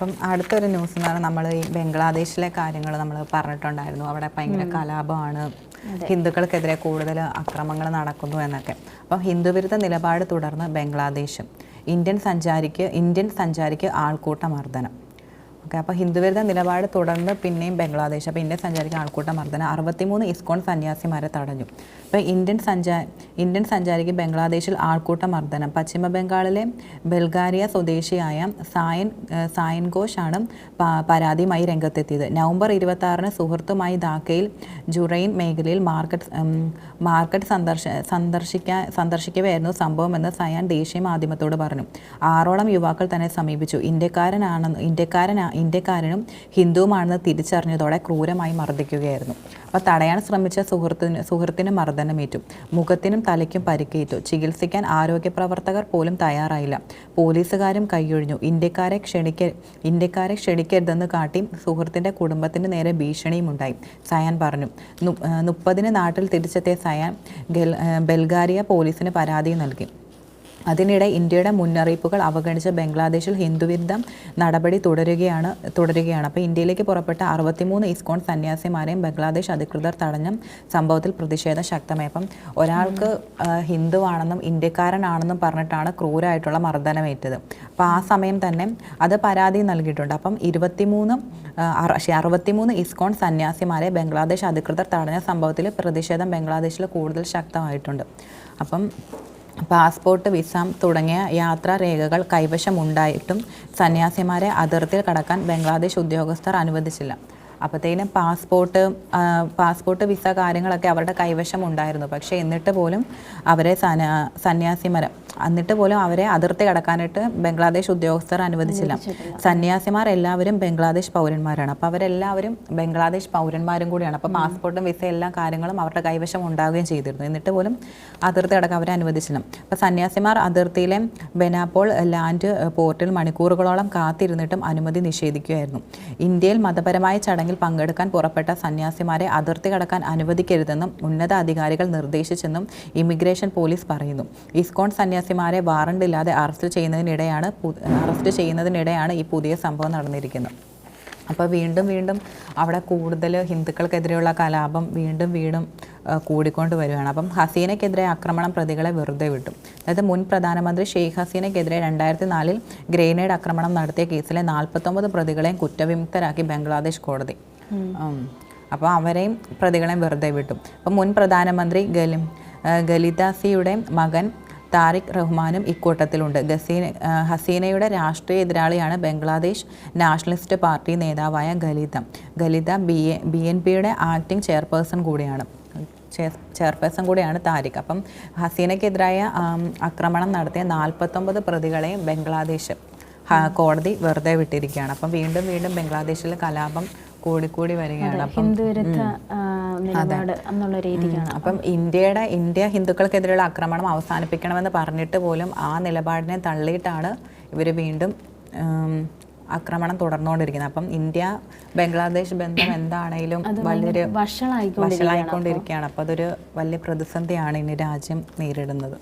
അപ്പം അടുത്തൊരു ന്യൂസ് എന്ന് പറഞ്ഞാൽ നമ്മൾ ഈ ബംഗ്ലാദേശിലെ കാര്യങ്ങൾ നമ്മൾ പറഞ്ഞിട്ടുണ്ടായിരുന്നു. അവിടെ ഭയങ്കര കലാപമാണ്. ഹിന്ദുക്കൾക്കെതിരെ കൂടുതൽ അക്രമങ്ങൾ നടക്കുന്നു എന്നൊക്കെ. അപ്പം ഹിന്ദുവിരുദ്ധ നിലപാട് തുടർന്ന് ബംഗ്ലാദേശും. ഇന്ത്യൻ സഞ്ചാരിക്ക് ഇന്ത്യൻ സഞ്ചാരിക്ക് ആൾക്കൂട്ട മർദ്ദനം ഓക്കെ അപ്പോൾ ഹിന്ദുവിരുദ്ധ നിലപാട് തുടർന്ന് പിന്നെയും ബംഗ്ലാദേശ്. അപ്പോൾ ഇന്ത്യൻ സഞ്ചാരിക്ക് ആൾക്കൂട്ട മർദ്ദനം അറുപത്തിമൂന്ന് ഇസ്കോൺ സന്യാസിമാരെ തടഞ്ഞു. അപ്പോൾ ഇന്ത്യൻ സഞ്ചാ ഇന്ത്യൻ സഞ്ചാരിക്ക് ബംഗ്ലാദേശിൽ ആൾക്കൂട്ട മർദ്ദനം പശ്ചിമ ബംഗാളിലെ ബൽഗാരിയ സ്വദേശിയായ സായൻ സായൻ ഘോഷാണ് പരാതിയുമായി രംഗത്തെത്തിയത്. നവംബർ ഇരുപത്തി സുഹൃത്തുമായി ധാക്കയിൽ ജുറൈൻ മേഖലയിൽ മാർക്കറ്റ് മാർക്കറ്റ് സന്ദർശ സന്ദർശിക്കാൻ സന്ദർശിക്കവെയായിരുന്നു സംഭവമെന്ന് സയാൻ ദേശീയ മാധ്യമത്തോട് പറഞ്ഞു. ആറോളം യുവാക്കൾ തന്നെ സമീപിച്ചു. ഇന്ത്യക്കാരനാണെന്ന് ഇന്ത്യക്കാരനാ ഇന്ത്യക്കാരനും ഹിന്ദുവുമാണെന്ന് തിരിച്ചറിഞ്ഞതോടെ ക്രൂരമായി മർദ്ദിക്കുകയായിരുന്നു. അപ്പോൾ തടയാൻ ശ്രമിച്ച സുഹൃത്തിന് സുഹൃത്തിന് മർദ്ദനമേറ്റു. മുഖത്തിനും തലയ്ക്കും പരിക്കേറ്റു. ചികിത്സിക്കാൻ ആരോഗ്യ പ്രവർത്തകർ പോലും തയ്യാറായില്ല. പോലീസുകാരും കൈയൊഴിഞ്ഞു. ഇന്ത്യക്കാരെ ക്ഷണിക്ക ഇന്ത്യക്കാരെ ക്ഷണിക്കരുതെന്ന് കാട്ടി സുഹൃത്തിന്റെ കുടുംബത്തിന് നേരെ ഭീഷണിയും ഉണ്ടായി സയാൻ പറഞ്ഞു. മുപ്പതിന് നാട്ടിൽ തിരിച്ചെത്തിയ സയാൻ ബൽഗാരിയ പോലീസിന് പരാതി നൽകി. അതിനിടെ ഇന്ത്യയുടെ മുന്നറിയിപ്പുകൾ അവഗണിച്ച് ബംഗ്ലാദേശിൽ ഹിന്ദുവിരുദ്ധ നടപടി തുടരുകയാണ് തുടരുകയാണ്. അപ്പോൾ ഇന്ത്യയിലേക്ക് പുറപ്പെട്ട അറുപത്തിമൂന്ന് ഇസ്കോൺ സന്യാസിമാരെയും ബംഗ്ലാദേശ് അധികൃതർ തടഞ്ഞ സംഭവത്തിൽ പ്രതിഷേധം ശക്തമായി. അപ്പം ഒരാൾക്ക് ഹിന്ദുവാണെന്നും ഇന്ത്യക്കാരനാണെന്നും പറഞ്ഞിട്ടാണ് ക്രൂരമായിട്ടുള്ള മർദ്ദനമേറ്റത്. അപ്പോൾ ആ സമയം തന്നെ അത് പരാതി നൽകിയിട്ടുണ്ട്. അപ്പം ഇരുപത്തിമൂന്ന് അറുപത്തിമൂന്ന് ഇസ്കോൺ സന്യാസിമാരെ ബംഗ്ലാദേശ് അധികൃതർ തടഞ്ഞ സംഭവത്തിൽ പ്രതിഷേധം ബംഗ്ലാദേശിൽ കൂടുതൽ ശക്തമായിട്ടുണ്ട്. അപ്പം പാസ്പോർട്ട് വിസ തുടങ്ങിയ യാത്രാ രേഖകൾ കൈവശമുണ്ടായിട്ടും സന്യാസിമാരെ അതിർത്തിയിൽ കടക്കാൻ ബംഗ്ലാദേശ് ഉദ്യോഗസ്ഥർ അനുവദിച്ചില്ല. അപ്പോഴത്തേനും പാസ്പോർട്ട് പാസ്പോർട്ട് വിസ കാര്യങ്ങളൊക്കെ അവരുടെ കൈവശം ഉണ്ടായിരുന്നു. പക്ഷേ എന്നിട്ട് പോലും അവരെ സന സന്യാസിമാരെ എന്നിട്ട് പോലും അവരെ അതിർത്തി കടക്കാനായിട്ട് ബംഗ്ലാദേശ് ഉദ്യോഗസ്ഥർ അനുവദിച്ചില്ല. സന്യാസിമാർ എല്ലാവരും ബംഗ്ലാദേശ് പൗരന്മാരാണ്. അപ്പോൾ അവരെല്ലാവരും ബംഗ്ലാദേശ് പൗരന്മാരും കൂടിയാണ്. അപ്പോൾ പാസ്പോർട്ടും വിസ എല്ലാ കാര്യങ്ങളും അവരുടെ കൈവശം ഉണ്ടാവുകയും ചെയ്തിരുന്നു. എന്നിട്ട് പോലും അതിർത്തി കടക്കാൻ അവരെ അനുവദിച്ചില്ല. അപ്പോൾ സന്യാസിമാർ അതിർത്തിയിലെ ബെനാപ്പോൾ ലാൻഡ് പോർട്ടിൽ മണിക്കൂറുകളോളം കാത്തിരുന്നിട്ടും അനുമതി നിഷേധിക്കുകയായിരുന്നു. ഇന്ത്യയിൽ മതപരമായ ചടങ്ങിൽ പങ്കെടുക്കാൻ പുറപ്പെട്ട സന്യാസിമാരെ അതിർത്തി കടക്കാൻ അനുവദിക്കരുതെന്നും ഉന്നത അധികാരികൾ നിർദ്ദേശിച്ചെന്നും ഇമിഗ്രേഷൻ പോലീസ് പറയുന്നു. ഇസ്കോൺ സന്യാസിമാരെ വാറണ്ടില്ലാതെ അറസ്റ്റ് ചെയ്യുന്നതിനിടെയാണ് അറസ്റ്റ് ചെയ്യുന്നതിനിടെയാണ് ഈ പുതിയ സംഭവം നടന്നിരിക്കുന്നത്. അപ്പോൾ വീണ്ടും വീണ്ടും അവിടെ കൂടുതൽ ഹിന്ദുക്കൾക്കെതിരെയുള്ള കലാപം വീണ്ടും വീണ്ടും കൂടിക്കൊണ്ട് വരികയാണ്. അപ്പം ഹസീനയ്ക്കെതിരെ ആക്രമണം പ്രതികളെ വെറുതെ വിട്ടു. അതായത് മുൻ പ്രധാനമന്ത്രി ഷെയ്ഖ് ഹസീനയ്ക്കെതിരെ രണ്ടായിരത്തി നാലിൽ ഗ്രേനേഡ് ആക്രമണം നടത്തിയ കേസിലെ നാൽപ്പത്തൊമ്പത് പ്രതികളെയും കുറ്റവിമുക്തരാക്കി ബംഗ്ലാദേശ് കോടതി. അപ്പോൾ അവരെയും പ്രതികളെയും വെറുതെ വിട്ടു. അപ്പം മുൻ പ്രധാനമന്ത്രി ഗലി ഗലിതാസിയുടെ മകൻ താരിഖ് റഹ്മാനും ഇക്കൂട്ടത്തിലുണ്ട്. ഗസീന ഹസീനയുടെ രാഷ്ട്രീയ എതിരാളിയാണ് ബംഗ്ലാദേശ് നാഷണലിസ്റ്റ് പാർട്ടി നേതാവായ Khaleda Khaleda B A B N പിയുടെ ആക്ടിംഗ് ചെയർപേഴ്സൺ കൂടിയാണ്. ചെയർപേഴ്സൺ കൂടിയാണ് താരിഖ്. അപ്പം ഹസീനയ്ക്കെതിരായ ആക്രമണം നടത്തിയ നാൽപ്പത്തൊമ്പത് പ്രതികളെ ബംഗ്ലാദേശ് കോടതി വെറുതെ വിട്ടിരിക്കുകയാണ്. അപ്പം വീണ്ടും വീണ്ടും ബംഗ്ലാദേശിലെ കലാപം കൂടിക്കൂടി വരികയാണ്. അപ്പം ഹിന്ദുവിരുദ്ധ നിലപാട് എന്നുള്ള രീതിക്കാണ്. അപ്പം ഇന്ത്യയുടെ ഇന്ത്യ ഹിന്ദുക്കൾക്കെതിരെയുള്ള ആക്രമണം അവസാനിപ്പിക്കണമെന്ന് പറഞ്ഞിട്ട് പോലും ആ നിലപാടിനെ തള്ളിയിട്ടാണ് ഇവർ വീണ്ടും ആക്രമണം തുടർന്നുകൊണ്ടിരിക്കുന്നത്. അപ്പം ഇന്ത്യ ബംഗ്ലാദേശ് ബന്ധം എന്താണേലും വലിയൊരു വഷളായിക്കൊണ്ടിരിക്കുകയാണ്. അപ്പോൾ അതൊരു വലിയ പ്രതിസന്ധിയാണ് ഇനി രാജ്യം നേരിടുന്നത്.